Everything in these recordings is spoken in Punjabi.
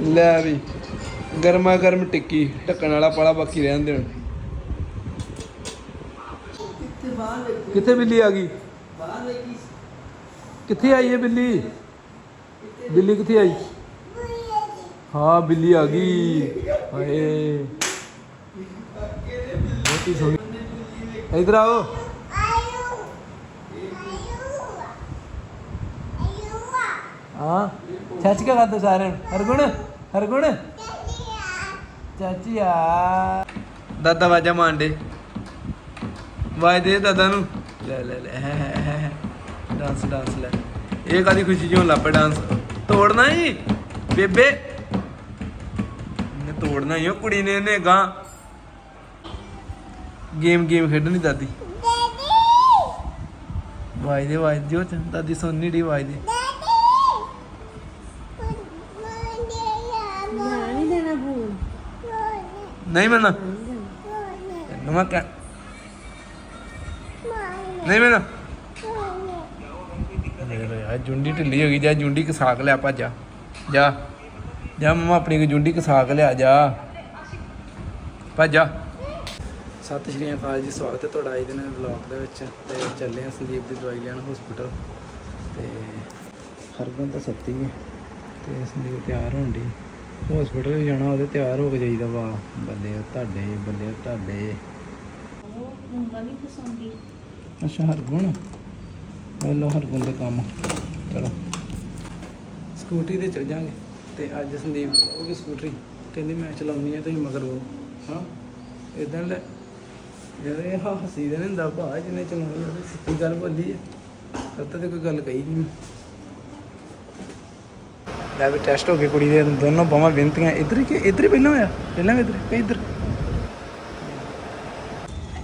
ਲੈ ਵੀ ਗਰਮਾ ਗਰਮ ਟਿੱਕੀ ਢੱਕਣ ਵਾਲਾ ਪਾਲਾ ਬਾਕੀ ਰਹਿਣ ਦੇਣ। ਕਿੱਥੇ ਬਿੱਲੀ ਆ ਗਈ? ਕਿੱਥੇ ਆਈ ਹੈ ਬਿੱਲੀ? ਬਿੱਲੀ ਕਿੱਥੇ ਆਈ? ਹਾਂ ਬਿੱਲੀ ਆ ਗਈ। ਹਾਏ। ਬਹੁਤ ਸੋਹਣੀ ਇਧਰ ਆਓ। ਹਾਂ। ਛੱਚ ਕੇ ਖਾਦੇ ਸਾਰਿਆਂ ਹਰਗੁਣ। ਹਰਗੁਣ? ਚਾਚੀ ਆ। ਦਾਦਾ ਵਾਜਾ ਮਾਂਡੇ ਵਾਜ ਦੇ ਦਾਦਾ ਨੂੰ। ਲੈ ਲੈ ਲੈ ਡਾਂਸ ਡਾਂਸ ਲੈ। ਇਹ ਕਾਦੀ ਖੁਸ਼ੀ ਜਿਉਂ ਲੱਪੇ ਡਾਂਸ? ਤੋੜਨਾ ਹੀ? ਬੇਬੇ। ਨੇ ਤੋੜਨਾ ਹੀ ਉਹ ਕੁੜੀ ਨੇ ਇਹਨੇ ਗਾਂ ਗੇਮ ਗੇਮ ਖੇਡਣੀ ਦਾਦੀ। ਵਾਜ ਦੇ ਵਾਜ ਦਿਓ। ਦਾਦੀ ਸੋਨੀ ਦੀ ਵਾਜ ਦੇ। ਨਹੀਂ ਮੈਨਾਂ ਨਮਾ ਕਾ ਨਹੀਂ ਮੈਨਾਂ ਯਾਰ, ਜੁੰਡੀ ਢਿੱਲੀ ਹੋ ਗਈ, ਜਾ ਜੁੰਡੀ ਕਸਾਕ ਲਿਆ ਭੱਜਾ ਜਾ। ਜਾ। ਮਮਾ, ਆਪਣੀ ਕੋ ਜੁੰਡੀ ਕਸਾਕ ਲਿਆ, ਜਾ। ਭੱਜਾ ਸਤਿ ਸ਼੍ਰੀ ਅਕਾਲ ਜੀ, ਸਵਾਗਤ ਹੈ ਤੁਹਾਡਾ ਅੱਜ ਦੇ ਨਵੇਂ ਵਲੌਗ ਦੇ ਵਿੱਚ। ਤੇ ਚੱਲੇ ਹਾਂ ਸੰਦੀਪ ਦੀ ਦਵਾਈ ਲੈਣ ਹਸਪੀਟਲ ਤੇ ਹਰਗੁਣ ਤਾਂ ਸੱਤੀ ਹੈ ਤੇ ਸੰਦੀਪ ਤਿਆਰ ਹੋਣ ਦੀ ਹਸਪੀਟਲ ਜਾਣਾ, ਉਹਦੇ ਤਿਆਰ ਹੋ ਕੇ ਜਾਈਦਾ ਵਾ। ਬੱਲੇ ਤੁਹਾਡੇ ਬੱਲੇ ਤੁਹਾਡੇ। ਅੱਛਾ, ਹਰਗੁਣ। ਲੋ ਹਰਗੁਣ ਦੇ ਕੰਮ। ਚਲੋ। ਸਕੂਟਰੀ ਤੇ ਚੱਲ ਜਾਾਂਗੇ। ਤੇ ਅੱਜ ਸੰਦੀਪ ਉਹ ਵੀ ਸਕੂਟਰੀ। ਕਹਿੰਦੀ, ਮੈਂ ਚਲਾਉਣੀ ਆ ਤੁਸੀਂ ਮਗਰ ਉਹ ਹਾਂ। ਇਦਾਂ ਲੈ। ਯਾਰ, ਇਹ ਦੇ ਨਹੀਂ ਹੁੰਦਾ ਭਾ ਜਿਹਨੇ ਚਲਾਉਣੀ ਉਹਦੀ ਸਿੱਧੀ ਗੱਲ ਬੋਲੀ ਹੈ ਸੱਤ ਤੇ ਕੋਈ ਗੱਲ ਕਹੀ ਨਹੀਂ ਲੈ ਵੀ ਟੈਸਟ ਹੋ ਗਏ ਕੁੜੀ ਦੇ ਦੋਨੋਂ ਬਾਹਾਂ ਵਿੰਤੀਆਂ ਇੱਧਰ ਕਿ ਇੱਧਰ ਪਹਿਲਾਂ ਹੋਇਆ? ਪਹਿਲਾਂ ਇੱਧਰ ਕਿ ਇੱਧਰ?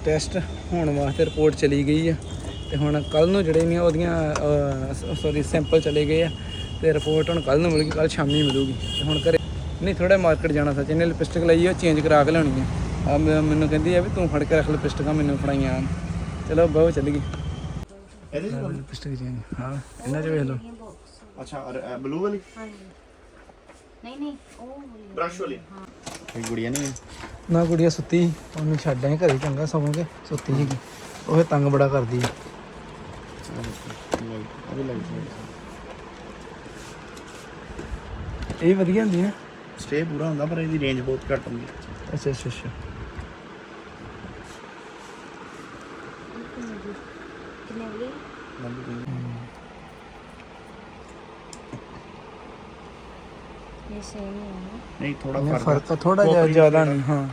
ਟੈਸਟ ਹੋਣ ਵਾਸਤੇ ਰਿਪੋਰਟ ਚਲੀ ਗਈ ਆ। ਤੇ ਹੁਣ ਕੱਲ ਨੂੰ ਜਿਹੜੇ ਨੇ ਉਹਦੀਆਂ ਸੌਰੀ ਸੈਂਪਲ ਚਲੇ ਗਏ ਆ। ਤੇ ਰਿਪੋਰਟ ਹੁਣ ਕੱਲ ਨੂੰ ਮਿਲੂਗੀ ਕੱਲ ਸ਼ਾਮੀ ਮਿਲੂਗੀ। ਤੇ ਹੁਣ ਘਰੇ ਨਹੀਂ ਥੋੜਾ ਮਾਰਕੀਟ ਜਾਣਾ ਸੱਚ ਇਹਨੇ ਲਿਪਸਟਿਕ ਲਈ ਆ ਚੇਂਜ ਕਰਾ ਕੇ ਲਿਆਉਣੀ ਆ। ਮੈਨੂੰ ਕਹਿੰਦੀ ਆ ਵੀ ਤੂੰ ਫੜ ਕੇ ਰੱਖ ਲਿਪਸਟਿਕਾਂ ਮੈਨੂੰ ਫੜਾਈਆਂ ਚਲੋ ਬਹੁ ਚੱਲ ਗਈ ਇਹਦੇ ਲਿਪਸਟਿਕ ਚੇਂਜ ਹਾਂ ਇਹਨਾਂ ਚ ਵੇਖ ਲਓ। ਅੱਛਾ ਬਲੂ ਵਾਲੀ ਹਾਂਜੀ ਨਹੀਂ ਨਹੀਂ ਉਹ ਵਾਲੀ। ਬ੍ਰਸ਼ ਵਾਲੀ ਕੋਈ ਗੁੜੀਆ ਨਹੀਂ ਹੈ ਨਾ ਕੁੜੀਆ ਸੁੱਤੀ ਸੀ, ਉਹਨੂੰ ਛੱਡ ਆਏ ਘਰੇ ਚੰਗਾ ਸੌਂਗੇ ਸੁੱਤੀ ਸੀਗੀ ਉਹ ਫਿਰ ਤੰਗ ਬੜਾ ਕਰਦੀ ਆ ਅਭੀ ਲੱਗ ਇਹ ਵਧੀਆ ਹੁੰਦੀ ਨਾ ਸਟੇ ਪੂਰਾ ਹੁੰਦਾ ਪਰ ਇਹਦੀ ਰੇਂਜ ਬਹੁਤ ਘੱਟ ਹੁੰਦੀ ਹੈ ਅੱਛਾ ਅੱਛਾ ਅੱਛਾ ਕਿੰਨੇ ਵਾਲੀ ਇਹ ਸੇਮ ਹੀ ਹੈ ਨਾ। ਨਹੀਂ ਥੋੜਾ ਇਹ ਫ਼ਰਕ ਫ਼ਰਕ ਥੋੜਾ ਜਿਹਾ ਜ਼ਿਆਦਾ ਨਹੀਂ ਹਾਂ।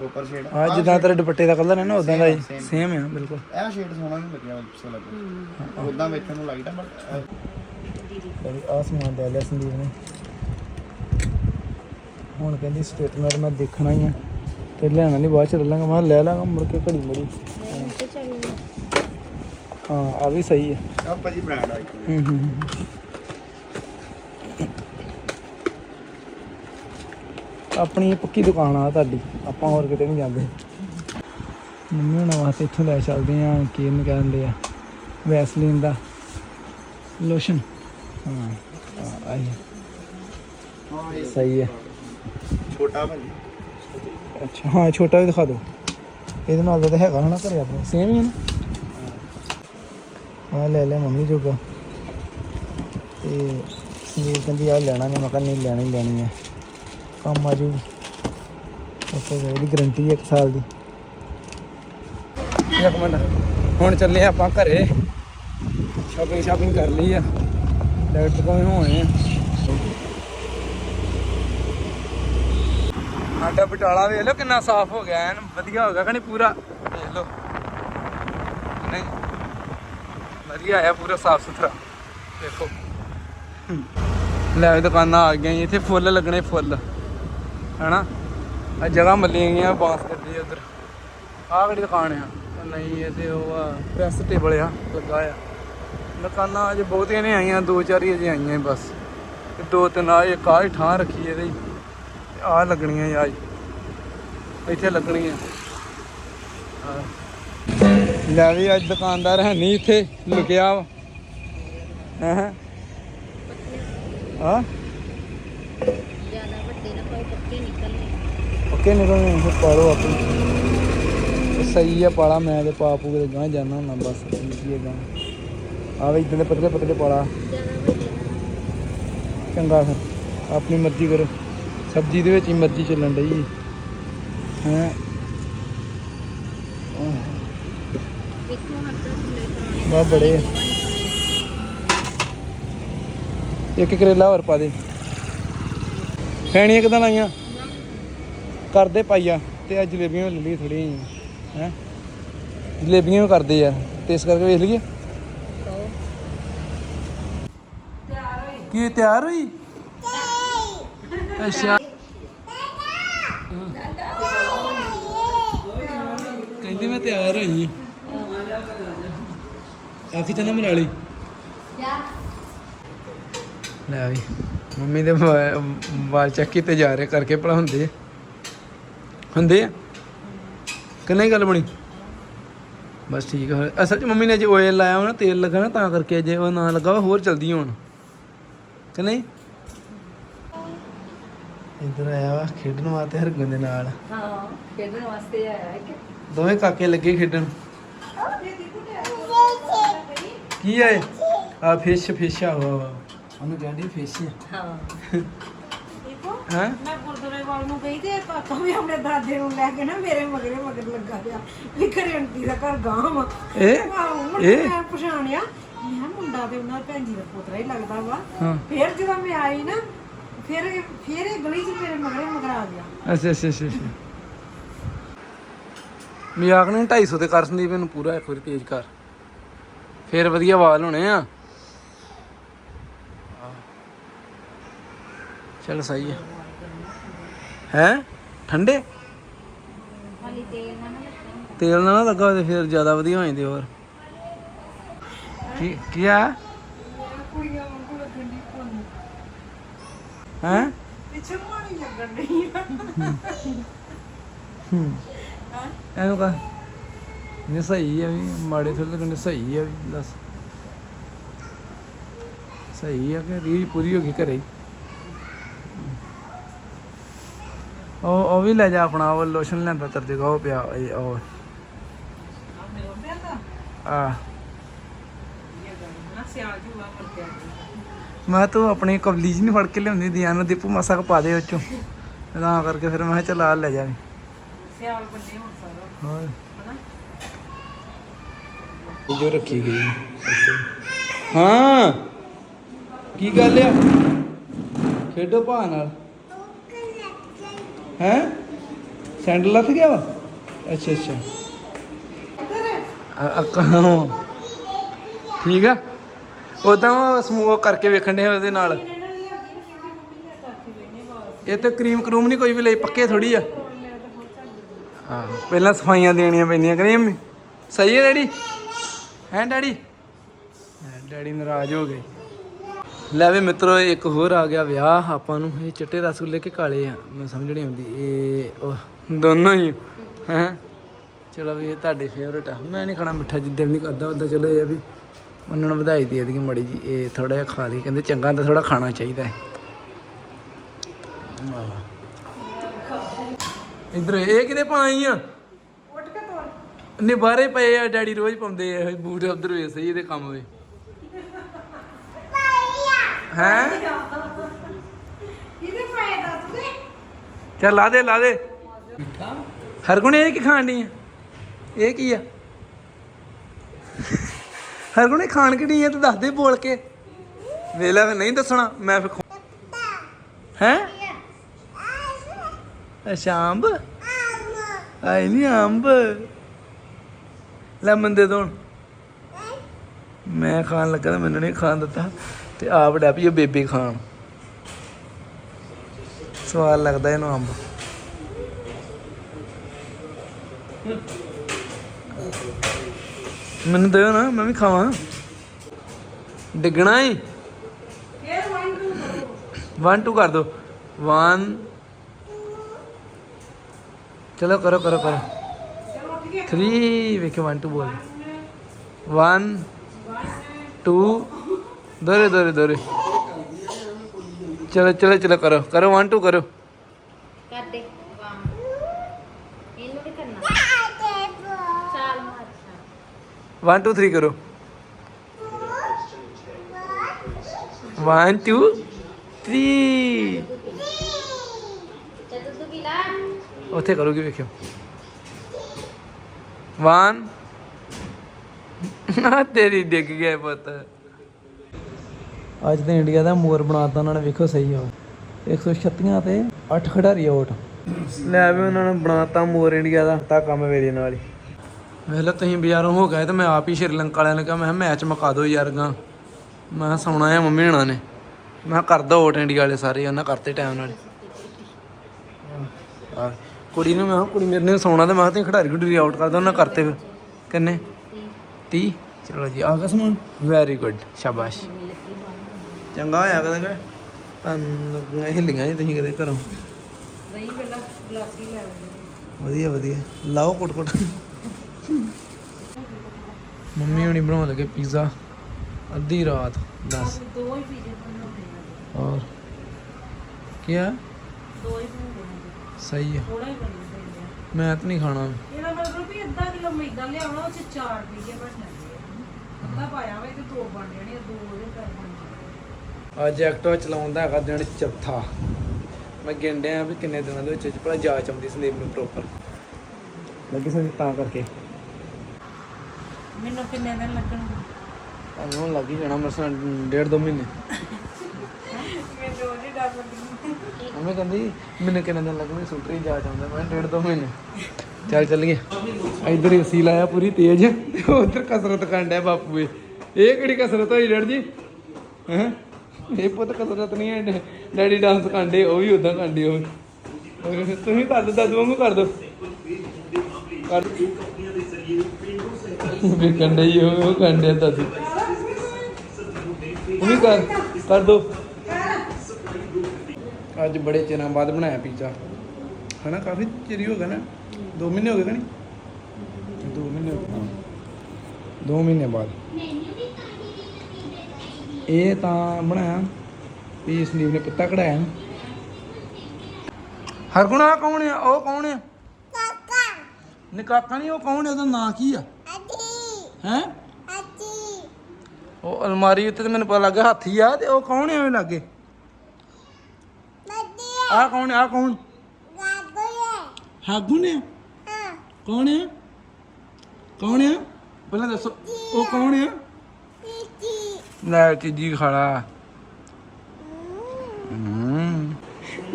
ਉੱਪਰ ਸ਼ੇਡ ਆ। ਜਿੱਦਾਂ ਤੇਰੇ ਦੁਪੱਟੇ ਦਾ ਕਲਰ ਹੈ ਨਾ ਉਦਾਂ ਦਾ ਹੀ ਸੇਮ ਹੈ ਬਿਲਕੁਲ। ਇਹ ਸ਼ੇਡ ਸੋਹਣਾ ਨਹੀਂ ਲੱਗਿਆ ਅੱਛਾ ਲੱਗਾ। ਉਦਾਂ ਵੇਖਣ ਨੂੰ ਲਾਈਟ ਆ ਬਟ ਬੜੀ ਆ ਸਮਾਨ ਲੈ ਲਿਆ ਸੰਦੀਪ ਨੇ। ਹੁਣ ਕਹਿੰਦੀ ਸਟੇਟਮੈਂਟ ਮੈਂ ਦੇਖਣਾ ਹੀ ਆ। ਤੇ ਲੈਣਾ ਨਹੀਂ ਬਾਅਦ ਚ ਲੈ ਲਾਂਗਾ ਮੈਂ ਕਿਹਾ ਲੈ ਲਾਂਗਾ ਮੁੜ ਕੇ ਘੜੀ ਮੜੀ। ਮੈਂ ਤੇ ਚੱਲੀ ਹਾਂ ਆ ਵੀ ਸਹੀ ਹੈ ਆ ਭਾਜੀ ਬ੍ਰਾਂਡ ਆ ਇੱਕ। ਹੂੰ ਹੂੰ। ਆਪਣੀ ਪੱਕੀ ਦੁਕਾਨ ਆ ਤੁਹਾਡੀ ਆਪਾਂ ਹੋਰ ਕਿਤੇ ਨਹੀਂ ਜਾਂਦੇ। ਮੰਮੀ ਹੁਣਾਂ ਵਾਸਤੇ ਇੱਥੋਂ ਲੈ ਚੱਲਦੇ ਆ ਕੀ ਇਹਨੂੰ ਕਹਿੰਦੇ ਆ ਵੈਸਲੀਨ ਦਾ ਲੋਸ਼ਨ। ਹਾਂ ਆਈ ਹਾਂ ਸਹੀ ਹੈ। ਛੋਟਾ ਭਾਜੀ ਅੱਛਾ ਹਾਂ ਛੋਟਾ ਵੀ ਦਿਖਾ ਦਿਓ। ਇਹਦੇ ਨਾਲ ਤਾਂ ਹੈਗਾ ਹਨਾ ਘਰੇ ਆਪਣੇ। ਸੇਮ ਹੀ ਹੈ ਨਾ? ਆ ਲੈ ਲੈ ਮੰਮੀ ਜੋਗਾ। ਤੇ ਸੰਦੀਪ ਕਹਿੰਦੀ ਆ ਲੈਣਾ ਨਹੀਂ ਮੈਂ ਕਿਹਾ ਨਹੀਂ ਲੈਣੀ ਲੈਣੀ ਹੈ। ਕੰਮ ਆ ਜੂ। ਉੱਥੇ ਇਹਦੀ ਗਰੰਟੀ ਹੈ ਇੱਕ ਸਾਲ ਦੀ। ਇੱਕ ਮਿੰਟ। ਹੁਣ ਚੱਲੇ ਆਪਾਂ ਘਰੇ। ਸ਼ਾਪਿੰਗ ਸ਼ਾਪਿੰਗ ਕਰ ਲਈ ਆ। ਡਾਕਟਰ ਕੋਲ ਹੋਏ ਆ। ਸਾਡਾ ਬਟਾਲਾ ਵੇਖ ਲਓ ਕਿੰਨਾ ਸਾਫ਼ ਹੋ ਗਿਆ ਐਨ। ਵਧੀਆ ਹੋ ਗਿਆ ਕਹਣੀ ਪੂਰਾ? ਵੇਖ ਲਓ। ਨਹੀਂ। ਵਧੀਆ ਆਇਆ ਪੂਰਾ ਸਾਫ਼ ਸੁਥਰਾ। ਦੇਖੋ। ਲੈ ਦੁਕਾਨਾਂ ਆ ਗਈਆਂ ਜੀ, ਇੱਥੇ ਫੁੱਲ ਲੱਗਣੇ ਫੁੱਲ। ਹੈਨਾ? ਆ ਜਗ੍ਹਾ ਮੱਲੀਆਂ ਗਈਆਂ ਬਾਂਸ ਕਰਦੀ ਉਧਰ। ਆਹ ਕਿਹੜੀ ਦੁਕਾਨ ਆ? ਨਹੀਂ ਇਹ ਤੇ ਉਹ ਆ। ਪ੍ਰੈਸ ਟੇਬਲ ਆ ਲੱਗਾ ਆ। ਦੁਕਾਨਾਂ ਅਜੇ ਬਹੁਤੀਆਂ ਨਹੀਂ ਆਈਆਂ ਦੋ ਚਾਰ ਹੀ ਅਜੇ ਆਈਆਂ ਬਸ। ਤੇ ਦੋ ਤਿੰਨ ਆ ਇੱਕ ਆਹ ਠਾਂ ਰੱਖੀ ਇਹਦੇ ਆ ਲੱਗਣੀਆਂ ਯਾਰ ਇੱਥੇ ਲੱਗਣੀਆਂ। ਲੈ ਵੀ ਅੱਜ ਦੁਕਾਨਦਾਰ ਹੈ ਨਹੀਂ ਇੱਥੇ ਲੁਕਿਆ ਹੈ? ਹਾਂ ਜ਼ਿਆਦਾ ਪੱਕੇ ਨਿਕਲ ਪੱਕੇ ਨਿਕਲਣੇ ਫਿਰ ਪਾਲੋ ਆਪੇ। ਉਹ ਸਹੀ ਆ ਪਾਲਾ ਮੈਂ ਤੇ ਪਾ ਪੂ ਕੇ ਗਾਂ ਜਾਣਾ ਹੁੰਦਾ ਬਸ ਕੀ ਗਾਂ ਆਵੇ ਇਦਾਂ ਦੇ ਪਤਲੇ ਪਤਲੇ ਪਾਲਾ। ਚੰਗਾ ਫਿਰ ਆਪਣੀ ਮਰਜ਼ੀ ਕਰੋ। ਸਬਜ਼ੀ ਦੇ ਵਿੱਚ ਹੀ ਮਰਜ਼ੀ ਚੱਲਣ ਡਈ ਹੈ? ਬਾ ਬੜੇ। ਇੱਕ ਕਰੇਲਾ ਹੋਰ ਪਾ ਦੇ। ਖੈਣੀਆਂ ਕਿਦਾਂ ਲਾਈਆਂ? ਕਰਦੇ ਪਾਈਆ ਤੇ ਆ ਜਲੇਬੀਆਂ ਲੈ ਲਈ ਥੋੜੀਆਂ ਹੈ? ਜਲੇਬੀਆਂ ਵੀ ਕਰਦੇ ਯਾਰ ਇਸ ਕਰਕੇ ਵੇਖ ਲਈਏ। ਕੀ, ਤਿਆਰ ਹੋਈ? ਅੱਛਾ। ਕਹਿੰਦੀ ਮੈਂ ਤਿਆਰ ਹੋਈ ਆਖੀ ਤਾਂ ਨਾ ਮਰਾ ਲਈ। ਲੈ ਵੀ, ਮੰਮੀ ਦੇ ਵਾ- ਵਾਲ ਚੱਕ ਕੀਤੇ ਜਾ ਰਹੇ ਕਰਕੇ ਭਲਾ ਆ? ਹੁੰਦੇ ਆ? ਕਿ ਨਹੀਂ ਗੱਲ ਬਣੀ? ਬਸ ਠੀਕ ਹੈ ਅਸਲ 'ਚ ਮੰਮੀ ਨੇ ਜੇ ਆਇਲ ਲਾਇਆ ਹੋਣਾ ਤੇਲ ਲੱਗਾ ਨਾ ਤਾਂ ਕਰਕੇ ਜੇ ਉਹ ਨਾ ਲੱਗਾ ਹੋਰ ਚਲਦੀ ਹੋਣ। ਕਿ ਨਹੀਂ? ਇੱਧਰ ਆਇਆ ਵਾ ਖੇਡਣ ਵਾਸਤੇ ਹਰਗੁਣ ਦੇ ਨਾਲ। ਹਾਂ ਖੇਡਣ ਵਾਸਤੇ ਆਇਆ ਹੈ ਕਿ ਦੋਵੇਂ ਕਾਕੇ ਲੱਗੇ ਖੇਡਣ। ਕੀ ਹੈ ਆ ਫਿਸ਼ ਫਿਸ਼ ਆ ਵਾ ਉਹਨੂੰ ਕਹਿੰਦੀ ਫਿਸ਼ ਹਾਂ। ਹੈ? ਮੈਂ ਗੁਰਦੁਆਰੇ ਵੱਲ ਨੂੰ ਗਈ ਤੇ ਪਾਪਾ ਵੀ ਆਪਣੇ ਦਾਦੇ ਨੂੰ ਲੈ ਕੇ ਨਾ ਮੇਰੇ ਮਗਰੇ ਮਗਰ ਲੱਗਾ ਪਿਆ ਵੀ ਘਰੇ ਆਂਟੀ ਦਾ ਘਰ ਗਾਂ ਵਾ। ਇਹ ਆਹੋ ਮੁੜ ਇਹ? ਕੇ ਮੈਂ ਪਛਾਣਿਆ ਮੈਂ ਕਿਹਾ ਮੁੰਡਾ ਤੇ ਉਹਨਾਂ ਭੈਣ ਜੀ ਦਾ ਪੋਤਰਾ ਹੀ ਲੱਗਦਾ ਵਾ। ਹਾਂ। ਫਿਰ ਜਦੋਂ ਮੈਂ ਆਈ ਨਾ ਫਿਰ ਇਹ- ਫਿਰ ਇਹ ਗਲੀ 'ਚ ਮੇਰੇ ਮਗਰੇ ਮਗਰ ਆ ਗਿਆ। ਅੱਛਾ ਅੱਛਾ ਅੱਛਾ ਅੱਛਾ। ਮਜ਼ਾਕ ਨਹੀਂ 250 ਤੇ ਕਰ ਸੰਦੀਪ ਇਹਨੂੰ ਪੂਰਾ ਇੱਕ ਵਾਰੀ ਤੇਜ਼ ਕਰ। ਫੇਰ ਵਧੀਆ ਵਾਲ ਹੋਣੇ ਆ। ਚਲ ਸਹੀ ਹੈ। ਹੈ? ਠੰਡੇ? ਹਾਲੀ ਤੇਲ ਨਾ ਲੱਗੇ। ਤੇਲ ਨਾ ਨਾ ਲੱਗਾ ਹੋਵੇ ਫਿਰ ਜ਼ਿਆਦਾ ਵਧੀਆ ਹੋ ਜਾਂਦੇ ਹੋਰ। ਕੀ ਕੀ ਆ? ਕੁੜੀਆਂ ਵਾਂਗੂ ਲੱਗਣ ਦੀ ਕੋਲ ਹੈ। ਪਿੱਛੇ ਪਾਣੀ ਲੱਗਣ ਨਹੀਂ ਸਹੀ ਹੈ ਵੀ ਮਾੜੇ ਥੋੜੇ ਲੱਗਣੇ ਸਹੀ ਹੈ ਵੀ ਦੱਸ। ਸਹੀ ਹੈ ਕਿ ਰੀਲ ਪੂਰੀ ਹੋ ਗਈ ਘਰੇ ਹੀ? ਉਹ ਉਹ ਵੀ ਲੈ ਜਾ ਆਪਣਾ, ਉਹ ਲੋਸ਼ਨ ਲੈਂਦਾ ਤਰ ਜਗਾ ਉਹ ਪਿਆ, ਇਹ, ਉਹ। ਆ। ਮੈਂ ਤੂੰ ਆਪਣੀ ਕਵਲੀ ਜੀ ਨਹੀਂ ਫੜ ਕੇ ਲਿਆਉਂਦੀ, ਦਿਆਂ ਨੂੰ ਦੀਪੂ ਮਸਾ ਕੁ ਪਾ ਦੇ ਉਹ ਤਾਂ ਕਰਕੇ ਫਿਰ ਮੈਂ ਕਿਹਾ ਚੱਲ ਆ ਲੈ ਜਾ ਸਿਆਲ ਬੰਨੇ ਹੁਣ ਸਾਰਾ ਹੋਰ ਜੋ ਰੱਖੀ ਗਈ ਹਾਂ। ਕੀ ਗੱਲ ਆ? ਖੇਡੋ ਭਾ ਨਾਲ। ਹੈ? ਸੈਂਡਲ ਲੱਥ ਗਿਆ ਵਾ? ਅੱਛਾ ਅੱਛਾ। ਆ- ਠੀਕ ਆ? ਉਦਾਂ ਸਮੋਕ ਕਰਕੇ ਵੇਖਣ ਦੇ ਉਹਦੇ ਨਾਲ। ਇਹ ਤੇ ਕਰੀਮ ਕਰੂਮ ਨਹੀਂ ਕੋਈ ਵੀ ਲਈ, ਪੱਕੇ ਥੋੜੀ ਆ। ਆਹੋ, ਪਹਿਲਾਂ ਸਫਾਈਆਂ ਦੇਣੀਆਂ ਪੈਂਦੀਆਂ ਕਰੀਮ ਸਹੀ ਹੈ ਡੈਡੀ? ਹੈ ਡੈਡੀ? ਡੈਡੀ ਨਾਰਾਜ਼ ਹੋ ਗਏ। ਲੈ ਵੀ ਮਿੱਤਰੋ ਇੱਕ ਹੋਰ ਆ ਗਿਆ ਵਿਆਹ। ਆਪਾਂ ਨੂੰ ਇਹ ਚਿੱਟੇ ਰਸਗੁੱਲੇ ਕਿ ਕਾਲੇ ਆ। ਮੈਂ ਸਮਝ ਨਹੀਂ ਆਉਂਦੀ। ਇਹ ਉਹ ਦੋਨੋਂ ਹੀ। ਹੈ? ਚਲੋ ਵੀ ਇਹ ਤੁਹਾਡੇ ਫੇਵਰਟ ਆ। ਮੈਂ ਨਹੀਂ ਖਾਣਾ ਮਿੱਠਾ ਜਿੱਦਾਂ ਨਹੀਂ ਕਰਦਾ ਉਦਾਂ ਚਲੋ ਇਹ ਵੀ ਉਹਨਾਂ ਨੂੰ ਵਧਾਈ ਦੇ ਦੀ ਮੜੀ ਜੀ ਇਹ ਥੋੜਾ ਜਿਹਾ ਖਾ ਲਈ। ਕਹਿੰਦੇ ਚੰਗਾ ਤਾਂ ਥੋੜਾ ਖਾਣਾ ਚਾਹੀਦਾ ਹੈ। ਇਧਰ ਇਹ ਕਿਤੇ ਪਾਈ ਆ? ਉੱਠ ਕੇ ਤੋੜ ਨੇ ਬਾਹਰੇ ਪਏ ਆ। ਡੈਡੀ ਰੋਜ਼ ਪਾਉਂਦੇ ਆ ਇਹ ਬੂਟ। ਉਧਰ ਵੇ ਸਹੀ ਇਹਦੇ ਕੰਮ ਵੇ। ਹੈ? ਇਹਦੇ ਫਾਇਦਾ ਤੂੰ ਚੱਲ ਲਾ ਦੇ ਲਾ ਦੇ। ਹਰਗੁਣ ਇਹ ਕੀ ਖਾਣ ਡਈ ਆ? ਇਹ ਕੀ ਆ? ਹਰਗੁਣ ਇਹ ਖਾਣ ਕਿ ਨਹੀਂ ਆ? ਤੂੰ ਦੱਸ ਦੇ ਬੋਲ ਕੇ। ਵੇਲਾ ਫਿਰ ਨਹੀਂ ਦੱਸਣਾ ਮੈਂ ਫਿਰ ਹੈ? ਅੱਛਾ ਅੰਬ ਆਈ ਨਹੀਂ ਅੰਬ। ਲੈਮਨ ਦੇ ਦੋ ਮੈਂ ਖਾਣ ਲੱਗਾ ਤਾਂ ਮੈਨੂੰ ਨਹੀਂ ਖਾਣ ਦਿੱਤਾ। ਤੇ ਆਪ ਡੈ ਪਈ ਬੇਬੇ ਖਾਣ। ਸਵਾਦ ਲੱਗਦਾ ਇਹਨੂੰ ਅੰਬ। ਮੈਨੂੰ ਦਿਓ ਨਾ, ਮੈਂ ਵੀ ਖਾਵਾਂ। ਡਿੱਗਣਾ ਹੀ ਵਨ ਟੂ 1 2 ਕਰ ਦੋ। 1 ਚਲੋ ਕਰੋ ਕਰੋ ਕਰੋ। 3 ਵੇਖੋ 1 2 ਬੋਲ। 1 2 ਦੋਰੇ ਦੋਰੇ ਦੋਰੇ ਚਲੋ ਚਲੋ ਚਲੋ ਕਰੋ ਕਰੋ 1 2 ਕਰੋ ਕਰ ਦੇ ਵਾਹ ਇਹਨੂੰ ਵੀ ਕਰਨਾ ਚਾਲ ਮਾਰ ਚਾਲ 1 2 3 ਕਰੋ 1 2 3 ਚੱਲ ਤੂੰ ਪੀਲਾ ਉੱਥੇ ਕਰੋਗੇ ਵੇਖਿਓ 1 ਆ ਤੇਰੀ ਡਿੱਗ ਗਿਆ ਪੁੱਤ ਅੱਜ ਤੇ ਇੰਡੀਆ ਦਾ ਮੋਰ ਬਣਾਤਾ ਉਹਨਾਂ ਨੇ ਵੇਖੋ ਸਹੀ ਹੋ 136 ਤੇ 8 ਖਿਡਾਰੀ ਆਊਟ ਲੈ ਵੀ ਉਹਨਾਂ ਨੇ ਬਣਾਤਾ ਮੋਰ ਇੰਡੀਆ ਦਾ ਤਾਂ ਕੰਮ ਮੇਰੇ ਨਾਲ ਹੀ। ਵੇਖ ਲਓ ਤੁਸੀਂ ਬਾਜ਼ਾਰੋਂ ਹੋ ਗਏ ਤੇ ਮੈਂ ਆਪ ਹੀ ਸ਼੍ਰੀਲੰਕਾ ਵਾਲਿਆਂ ਨੂੰ ਕਿਹਾ ਮੈਂ ਮੈਚ ਮੁਕਾ ਦਿਓ ਯਾਰ ਗਾ ਮੈਂ ਸੌਣਾ ਆ ਮੰਮੀ ਹਣਾ ਨੇ। ਮੈਂ ਕਿਹਾ ਕਰ ਦੋ ਆਊਟ ਇੰਡੀਆ ਵਾਲੇ ਸਾਰੇ ਉਹਨਾਂ ਕਰਤੇ ਟਾਈਮ ਨਾਲ। ਕੁੜੀ ਨੂੰ ਮੈਂ ਕੁੜੀ ਮੇਰੇ ਨੇ ਸੌਣਾ ਤੇ ਮੈਂ ਤੁਸੀਂ ਖਿਡਾਰੀ ਖਿਡਾਰੀ ਆਊਟ ਕਰ ਦੋ ਉਹਨਾਂ ਕਰਤੇ ਫਿਰ। ਕਿੰਨੇ? 30 ਚਲੋ ਜੀ ਆ ਗਿਆ ਸਮਾਨ ਵੈਰੀ ਗੁੱਡ ਸ਼ਾਬਾਸ਼। ਚੰਗਾ ਹੋਇਆ ਕਦੇ ਕਿ ਤੁਹਾਨੂੰ ਹਿੱਲੀਆਂ ਨਹੀਂ ਤੁਸੀਂ ਕਦੇ ਘਰੋਂ। ਨਹੀਂ ਪਹਿਲਾਂ ਗਲਾਸੀ ਲੈ ਆਉਂਦੇ ਵਧੀਆ ਵਧੀਆ। ਲਾਓ ਕੁੱਟ ਕੁੱਟ ਮੰਮੀ ਹੁਣੀ ਬਣਾਉਣ ਲੱਗੇ ਪੀਜ਼ਾ। ਅੱਧੀ ਰਾਤ 10 ਦੋ ਹੀ ਪੀਜ਼ੇ ਬਣਾਉਂਦੇ ਆ। ਔਰ ਕੀ ਆ? ਦੋ ਹੀ ਬਣਾਉਂਦੇ ਆ। ਸਹੀ ਥੋੜਾ ਹੀ ਮੈਂ ਤਾਂ ਨਹੀਂ ਖਾਣਾ। ਇਹਦਾ ਮਤਲਬ ਵੀ ਅੱਧਾ ਕਿਲੋ ਮੈਦਾ ਲਿਆਉਣਾ ਉਹ ਚ ਚਾਰ ਪੀਜ਼ੇ ਬਣ ਜਾਂਦੇ ਆ। ਅੱਧਾ ਪਾਇਆ ਵਾ ਤੇ ਦੋ ਬਣ ਜਾਣੇ ਆ, ਦੋ ਉਹਦੇ ਕਰ ਬਣ ਅੱਜ ਐਕਟਿਵਾ ਚਲਾਉਣ ਦਾ ਹੈਗਾ ਦਿਨ ਚੌਥਾ। ਮੈਂ ਗਿਣਦਿਆ ਆ ਵੀ ਕਿੰਨੇ ਦਿਨਾਂ ਦੇ ਵਿੱਚ ਵਿੱਚ ਭਲਾ ਜਾਚ ਆਉਂਦੀ ਸੰਦੀਪ ਨੂੰ ਪ੍ਰੋਪਰ ਲੱਗੀ ਸਮਝ ਤਾਂ ਕਰਕੇ। ਮੈਨੂੰ ਕਿੰਨੇ ਦਿਨ ਲੱਗਣਗੇ? ਤੁਹਾਨੂੰ ਹੁਣ ਲੱਗ ਹੀ ਜਾਣਾ ਮਰਸਾਂ ਡੇਢ ਦੋ ਮਹੀਨੇ। ਮੰਮੀ ਕਹਿੰਦੀ ਮੈਨੂੰ ਕਿੰਨੇ ਦਿਨ ਲੱਗਣੇ ਸੂਟਰੀ ਜਾਚ ਆਉਂਦਾ। ਮੈਂ ਡੇਢ ਦੋ ਮਹੀਨੇ। ਚੱਲ ਚੱਲੀਏ। ਇੱਧਰ ਏਸੀ ਲਾਇਆ ਪੂਰੀ ਤੇਜ਼। ਉਧਰ ਕਸਰਤ ਕਰਨ ਡਿਆ ਬਾਪੂ ਇਹ। ਕਿਹੜੀ ਕਸਰਤ ਹੋਈ ਡੈਡ ਜੀ? ਹੈ? ਇਹ ਪੁੱਤ ਕਸਰਤ ਨਹੀਂ ਹੈ ਡੈਡੀ ਡਾਂਸ ਕਰਦੇ ਉਹ ਵੀ ਉਦਾਂ ਕਰਦੇ ਉਹ ਤੁਸੀਂ ਕਰ ਦੋ ਦਾਦੂ ਵਾਂਗੂ ਕਰ ਦੋ। ਕਰ। ਵੀ ਕੰਡੇ ਹੀ ਉਹ ਉਹ ਕੰਡੇ ਦਾਦੂ ਉਹ ਕਰ ਕਰ ਦੋ। ਅੱਜ ਬੜੇ ਚਿਰਾਂ ਬਾਅਦ ਬਣਾਇਆ ਪੀਜ਼ਾ ਹਨਾ, ਕਾਫੀ ਚਿਰ ਹੋ ਗਿਆ ਨਾ। 2 ਮਹੀਨੇ ਹੋ ਗਏ ਕਿ ਨਹੀਂ? 2 ਮਹੀਨੇ ਹੋ ਗਏ। ਹਾਂ 2 ਮਹੀਨੇ ਬਾਅਦ। ਇਹ ਤਾਂ ਬਣਾਇਆ ਵੀ ਸੰਦੀਪ ਨੇ ਪੱਤਾ ਕਢਾਇਆ। ਨਾ ਹਰਗੁਣ ਆ ਕੌਣ ਆ? ਉਹ ਕੌਣ ਆ? ਕਾਕਾ। ਨੇ ਕਾਕਾ ਨਹੀਂ ਉਹ ਕੌਣ ਆ? ਉਹਦਾ ਨਾਂ ਕੀ ਆ? ਹੈ? ਉਹ ਅਲਮਾਰੀ ਉੱਤੇ ਤੇ ਮੈਨੂੰ ਪਤਾ ਲੱਗਾ ਹਾਥੀ ਆ ਤੇ ਉਹ ਕੌਣ ਆ ਉਹ ਲਾਗੇ? ਆ। ਕੌਣ ਆ? ਕੌਣ? ਹਾਗੂ ਨੇ ਕੌਣ ਹੈ। ਕੌਣ ਹੈ ਪਹਿਲਾਂ ਦੱਸੋ ਉਹ ਕੌਣ ਹੈ ਲੈ ਚੀਜੀ ਖਾਲਾ।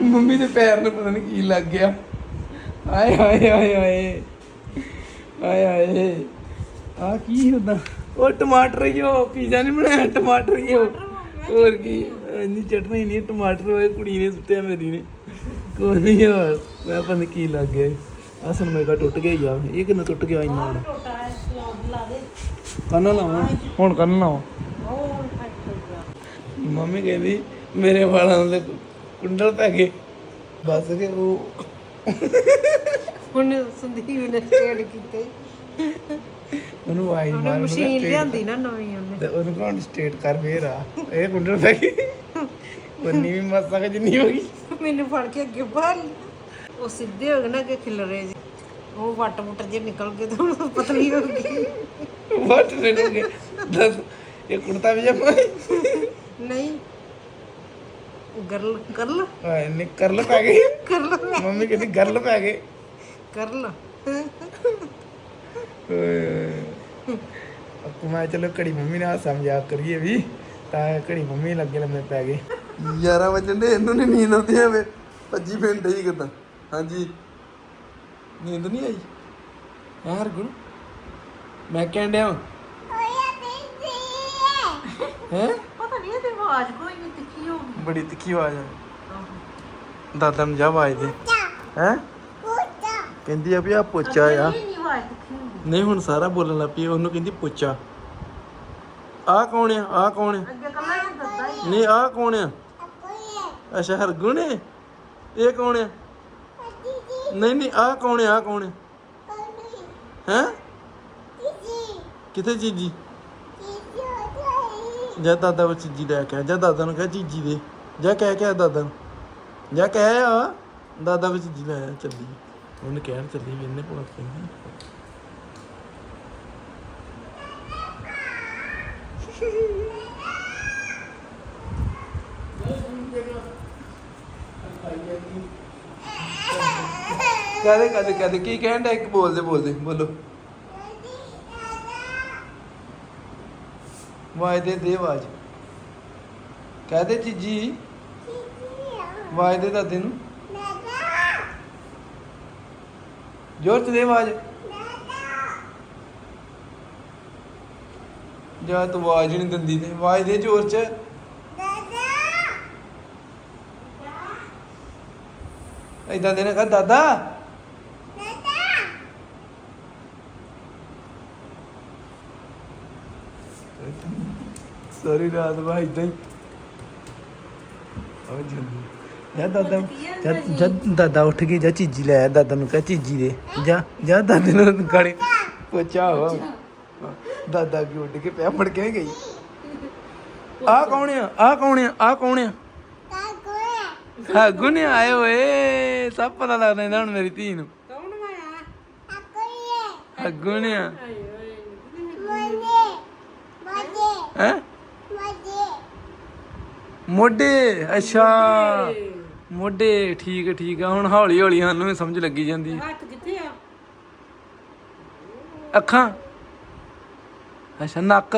ਮੰਮੀ ਦੇ ਪੈਰ ਨੂੰ ਪਤਾ ਨਹੀਂ ਕੀ ਲੱਗ ਗਿਆ। ਆਏ ਹਾਏ ਹਾਏ ਹਾਏ ਆਏ ਹਾਏ ਆ ਕੀ ਹੁੰਦਾ ਉਹ ਟਮਾਟਰ ਹੀ ਉਹ ਪੀਜ਼ਾ ਨਹੀਂ ਬਣਾਇਆ ਟਮਾਟਰ ਹੀ ਉਹ। ਹੋਰ ਕੀ ਇੰਨੀ ਚਟਨੀ ਨਹੀਂ ਟਮਾਟਰ ਹੋਏ ਕੁੜੀ ਨੇ ਸੁੱਟਿਆ ਮੇਰੀ ਨੇ। ਕੋਈ ਨਹੀਂ ਯਾਰ ਮੈਂ ਪਤਾ ਨੀ ਕੀ ਲੱਗ ਗਿਆ। ਆ ਸਨਮੇਗਾ ਟੁੱਟ ਗਿਆ ਯਾਰ ਇਹ ਕਿੰਨਾ ਟੁੱਟ ਗਿਆ ਇੰਨਾ ਹੁਣ ਟੋਟਾ ਹੈ ਸਲਾਦ ਲਾ ਦੇ। ਕੰਨ ਲਾਵਾਂ। ਹੁਣ ਕੰਨ ਲਾਵਾਂ। ਮੰਮੀ ਕਹਿੰਦੀ ਮੇਰੇ ਵਾਲਾਂ ਦੇ ਕੁੰਡਲ ਪੈ ਗਏ। ਬਸ ਕਿ ਉਹ ਹੁਣ ਸੰਦੀਪ ਨੇ ਸਟੇਡ ਕੀਤੇ। ਉਹਨੂੰ ਆਈ ਉਹਨੇ ਮਾਰ ਮਸ਼ੀਨ ਲਿਆਂਦੀ ਨਾ ਨਵੀਂ ਉਹਨੇ। ਤੇ ਉਹਨੂੰ ਕੌਣ ਸਟੇਟ ਕਰ ਫੇਰ ਆ ਇਹ ਕੁੰਡਲ ਪੈ ਗਈ ਉਨੀ ਵੀ ਮਸਾਂ ਕਿ ਜਿੰਨੀ ਹੋ ਗਈ। ਮੈਨੂੰ ਫੜ ਕੇ ਅੱਗੇ ਬਾਹਰ। ਉਹ ਸਿੱਧੇ ਹੋ ਗਏ ਨਾ ਕਿ ਖਿਲਰੇ ਜੀ ਉਹ ਵੱਟ ਵੁੱਟ ਜੇ ਨਿਕਲ ਗਏ ਤਾਂ ਪਤਲੀ ਹੋ ਗਈ। ਵਾਟ ਰਹਿਣਗੇ ਦੱਸ ਇਹ ਕੁੜਤਾ ਵੀ ਜਮਾ ਨਹੀਂ। Girl curl? ਆਏ ਨੇ ਕਰਲ ਪੈ ਗਈ। ਕਰਲ ਮੰਮੀ ਕਹਿੰਦੀ ਗਰਲ ਪੈ ਗਏ। ਕਰਲ। ਆਪਾਂ ਮੈਂ ਚਲੋ ਘੜੀ ਮੰਮੀ ਨਾਲ ਸਮਝਾ ਕਰੀਏ ਵੀ ਤਾਂ ਘੜੀ ਮੰਮੀ ਲੱਗੇ ਲੰਮੇ ਪੈ ਗਏ। 11 ਵਜੇ ਦੇ ਇਹਨੂੰ ਨਹੀਂ ਨੀਂਦ ਆਉਂਦੀ ਐਵੇਂ ਭੱਜੀ ਹੀ ਕਿਦਾਂ? ਹਾਂਜੀ। ਨੀਂਦ ਨਹੀਂ ਆਈ? ਹਾਂ ਹਰਗੁਣ? ਮੈਂ ਕਹਿਣ ਡਿਆ ਹੈ? ਆਵਾਜ਼ ਕੋਈ ਨਹੀਂ ਤਿੱਖੀ ਹੋ ਗਈ। ਬੜੀ ਤਿੱਖੀ ਆਵਾਜ਼ ਆ। ਦਾਦਾ ਨੂੰ ਜਾ ਆਵਾਜ਼ ਦੇ। ਹੈ? ਕਹਿੰਦੀ ਆ ਵੀ ਆ ਪੋਚਾ ਆ। ਨਹੀਂ ਆਵਾਜ਼ ਤਿੱਖੀ ਹੋ ਗਈ। ਨਹੀਂ ਹੁਣ ਸਾਰਾ ਬੋਲਣ ਲੱਗ ਪਈ ਉਹਨੂੰ ਕਹਿੰਦੀ ਪੁੱਛਾ ਆ ਕੌਣ ਆ? ਆ ਕੌਣ ਆ? ਅੱਗੇ ਕੱਲਾ ਹੀ ਦੱਸਦਾ ਹੀ ਨਹੀਂ ਆ ਕੌਣ ਆ? ਅੱਛਾ ਹਰਗੁਣ ਹੈ ਇਹ ਕੌਣ ਆ? ਨਹੀਂ ਨਹੀਂ ਆ ਕੌਣ ਆ? ਕੌਣ ਆ? ਹੈ? ਕਿੱਥੇ ਚੀਜੀ ਜਾ? ਦਾਦਾ ਵਿੱਚ ਚੀਜੀ ਲੈ ਕੇ ਆ, ਜਾ ਦਾਦਾ ਨੂੰ ਕਹਿ ਚੀਜੀ ਦੇ, ਜਾ ਕਹਿ ਕੇ ਆ ਦਾਦਾ ਨੂੰ, ਜਾ ਕਹਿ ਆ, ਦਾਦਾ ਵਿੱਚ ਜੀ ਲਾਇਆ ਚੱਲੀ। ਉਹਨੇ ਕਹਿਣ ਚੱਲੀ ਵੀ ਇਹਨੇ ਭੁਲਕ ਪੈਂਦੀ ਕਦੇ ਕਦੇ ਕਦੇ ਕੀ ਕਹਿਣ ਦਾ ਇੱਕ? ਬੋਲਦੇ ਬੋਲਦੇ, ਬੋਲੋ। ਵਾਜ ਦੇ ਆਵਾਜ਼। ਕਹਦੇ ਚੀਜੀ ਆਵਾਜ਼ ਦੇ ਦਾਦੇ ਜ਼ੋਰ ਤੇ ਦੇ ਆਵਾਜ਼। ਜਾ ਤੂੰ ਆਵਾਜ਼ ਹੀ ਨਹੀਂ ਦਿੰਦੀ ਤੇ ਆਵਾਜ਼ ਦੇ ਜ਼ੋਰ ਚ। ਏਦਾਂ ਦੇ ਨਾ ਕਹ ਦਾਦਾ। ਸਾਰੀ ਰਾਤ ਵਾ ਏਦਾਂ ਹੀ। ਆ ਜੰਦੀ ਯਾ ਦਾਦਾ ਜਦ ਜਦ ਦਾਦਾ ਉੱਠ ਕੇ ਜਾ ਚੀਜੀ ਲੈ ਆ ਦਾਦਾ ਨੂੰ ਕਹ ਚੀਜੀ ਦੇ। ਜਾ ਜਾ ਦਾਦੇ ਨੂੰ ਗਾੜੀ ਪੋਚਾ ਹੋ ਦਾਦਾ ਕੀ ਉੱਠ ਕੇ ਪਿਆ ਫੜ ਕੇ ਗਈ। ਆ ਕੌਣ ਆ? ਆ ਕੌਣ ਆ? ਆ ਕੌਣ ਆ? ਹਾਂ ਗੁਨੇ ਆਏ ਓਏ ਸਭ ਪਤਾ ਲੱਗਦਾ ਇਹਨਾਂ ਹੁਣ ਮੇਰੀ ਧੀ ਨੂੰ। ਕੌਣ ਆਇਆ ਅੱਗੂ ਨੇ ਆ। ਹੈ? ਮੋਢੇ ਅੱਛਾ। ਮੋਢੇ। ਠੀਕ ਠੀਕ ਆ। ਹੁਣ ਹੌਲੀ ਹੌਲੀ ਸਾਨੂੰ ਵੀ ਸਮਝ ਲੱਗੀ ਜਾਂਦੀ। ਹੈ। ਹੱਥ ਕਿੱਥੇ ਆ? ਅੱਖਾਂ। ਅੱਛਾ ਨੱਕ।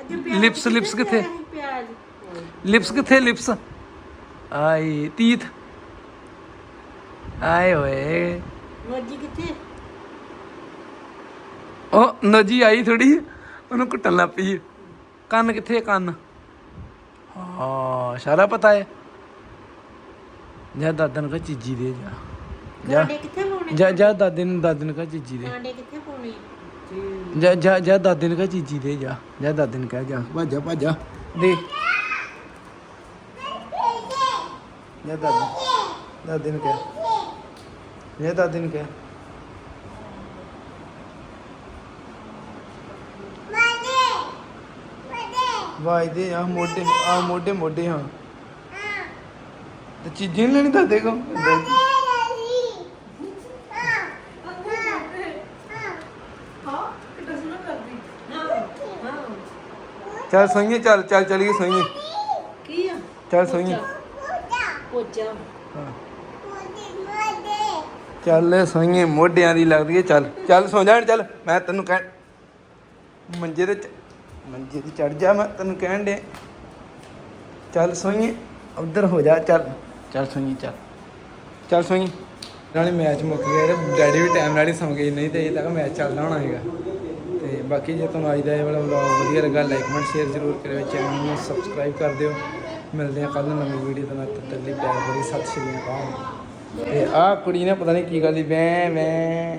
ਅੱਜ ਪਿਆਜ਼ Lips, lips ਕਿੱਥੇ? ਪਿਆ ਸੀ ਪਿਆਜ਼? ਲਿਪਸ ਕਿੱਥੇ ਲਿਪਸ? ਆਈ ਤੀਤ। ਆਏ ਓਏ ਮਰਜ਼ੀ ਕਿੱਥੇ? ਉਹ ਨਜੀ ਆਈ ਥੋੜੀ ਉਹਨੂੰ ਕੁੱਟਣ ਲੱਗ ਪਈ। ਕੰਨ ਕਿੱਥੇ ਕੰਨ? ਹਾਂ ਸਾਰਾ ਪਤਾ ਹੈ। ਜਾ ਦਾਦਾ ਨੂੰ ਕਹ ਚੀਜੀ ਦੇ ਜਾ। ਜਾ ਕਾਂਡੇ ਕਿੱਥੇ ਪਾਉਣੇ? ਜਾ ਜਾ ਦਾਦੇ ਨੂੰ ਦਾਦੇ ਨੂੰ ਕਹ ਚੀਜੀ ਦੇ। ਕਾਂਡੇ ਕਿੱਥੇ ਪਾਉਣੇ? ਜਾ ਜਾ ਜਾ ਦਾਦੇ ਨੂੰ ਕਹ ਚੀਜੀ ਦੇ ਜਾ। ਜਾ ਦਾਦੇ ਨੂੰ ਕਹਿ ਜਾ। ਭਾਜਾ ਭਾਜਾ। ਦੇ। ਜਾ ਦਾਦੀ ਦਾਦੇ ਨੂੰ ਕਹਿ। ਜਾ ਦਾਦੇ ਨੂੰ ਕਹਿ। ਵਾਇਦੇ ਆ ਮੋਢੇ ਆ ਮੋਢੇ ਮੋਢੇ ਹਾਂ। ਤੇ ਚੀਜ਼ਾਂ ਲੈਣੀ ਦਾਦੇ ਕੋ ਚੱਲ ਸੋਈਏ ਚੱਲ ਚੱਲ ਚਲੀਏ ਸੋਈਏ। ਕੀ ਆ? ਚੱਲ ਸੋਈਏ। ਪੋਚਾ। ਹਾਂ। ਚੱਲ ਸੋਈਏ ਮੋਢਿਆਂ ਦੀ ਲੱਗਦੀ ਹੈ ਚੱਲ ਚੱਲ ਸੋ ਜਾਣ ਚੱਲ। ਮੈਂ ਤੈਨੂੰ ਕਹਿ ਮੰਜੇ ਤੇ ਮੰਜੇ ਤੇ ਚੜ ਜਾ ਮੈਂ ਤੈਨੂੰ ਕਹਿਣ ਦੇ ਚੱਲ ਸੋਈਏ ਉਧਰ ਹੋ ਜਾ ਚੱਲ। ਚੱਲ ਸੋਈਏ ਚੱਲ। ਚੱਲ ਸੋਈਏ। ਨਾਲੇ ਮੈਚ ਮੁੱਕ ਗਿਆ ਤੇ ਡੈਡੀ ਵੀ ਟਾਈਮ ਨਾਲ ਹੀ ਸੌਂ ਗਏ ਨਹੀਂ ਤੇ ਇਹ ਤੱਕ ਮੈਚ ਚੱਲਦਾ ਹੋਣਾ ਹੈਗਾ। ਤੇ ਬਾਕੀ ਜੇ ਤੁਹਾਨੂੰ ਅੱਜ ਦਾ ਇਹ ਵਾਲਾ ਵਲੌਗ ਵਧੀਆ ਲੱਗਾ ਲਾਈਕ ਕਮੈਂਟ ਸ਼ੇਅਰ ਜ਼ਰੂਰ ਕਰਿਓ ਚੈਨਲ ਨੂੰ ਸਬਸਕ੍ਰਾਈਬ ਕਰ ਦਿਓ। ਮਿਲਦੇ ਹਾਂ ਕੱਲ ਨਵੀਂ ਵੀਡੀਓ ਦੇ ਨਾਲ ਤਦ ਤੱਕ ਲਈ ਪਿਆਰ ਭਰੀ ਸਤਿ ਸ਼੍ਰੀ ਅਕਾਲ। ਤੇ ਆਹ ਕੁੜੀ ਨੇ ਪਤਾ ਨਹੀਂ ਕੀ ਗੱਲ ਦੀ ਵੈਂ ਵੈਂ।